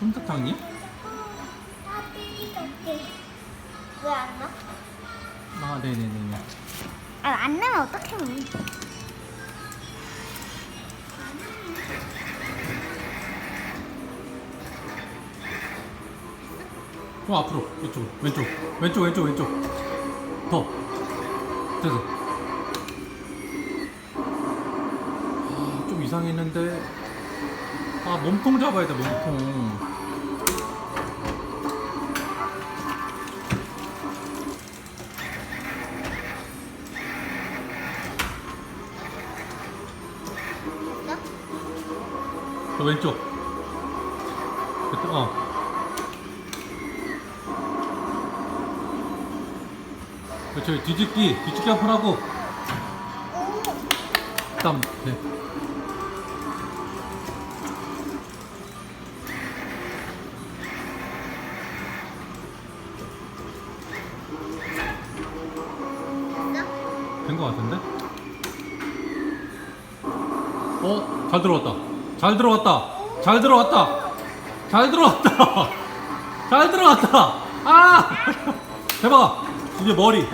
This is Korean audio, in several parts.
솜사탕이? 왜안 나? 아 네네네네 아, 안 나면 어떡해. 좀 앞으로. 이쪽. 왼쪽. 왼쪽 왼쪽 왼쪽. 더. 됐어. 아, 좀 이상했는데 아 몸통 잡아야 돼 몸통. 저 왼쪽. 됐다 어. 그렇죠. 뒤집기 뒤집기 한번 하고. 땀 네. 된거 같은데? 어? 잘 들어왔다. 잘 들어왔다. 잘 들어왔다. 잘 들어왔다. 잘 들어왔다. 아! 대박! 이제 머리.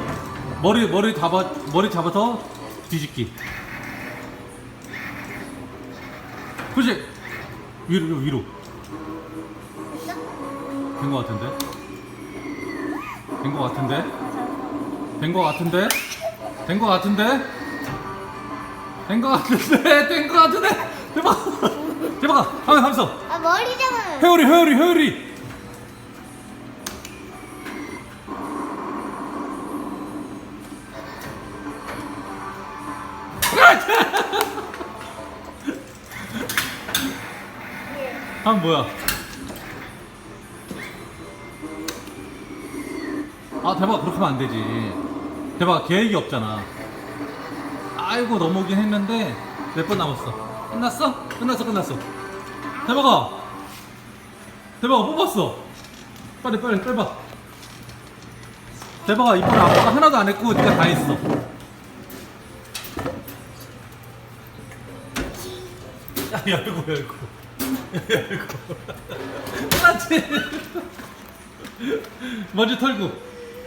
머리 머리 잡아 머리 잡아서 뒤집기. 그렇지 위로 위로. 된거 같은데? 된거 같은데? 된거 같은데 된 거 같은데? 된 거 같은데? 된 거 같은데? 대박! 대박! 하면 하면서. 아, 머리 잡아요. 회오리 회오리 회오리. 한 뭐야? 아 대박. 그렇게 하면 안 되지 대박 계획이 없잖아. 아이고 넘어오긴 했는데 몇 번 남았어. 끝났어? 끝났어 끝났어. 대박아. 대박아 뽑았어. 빨리 빨리 빨리 봐. 대박아 이번 아빠가 하나도 안 했고 네가 다 했어. 야 열고 열고. 열고. 끝났지? 먼지 털고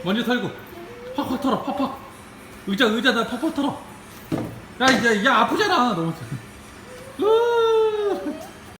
먼지 털고 팍팍 털어 팍팍. 의자 의자다 팍팍 털어. 야 이제 야 아프잖아. 너무 으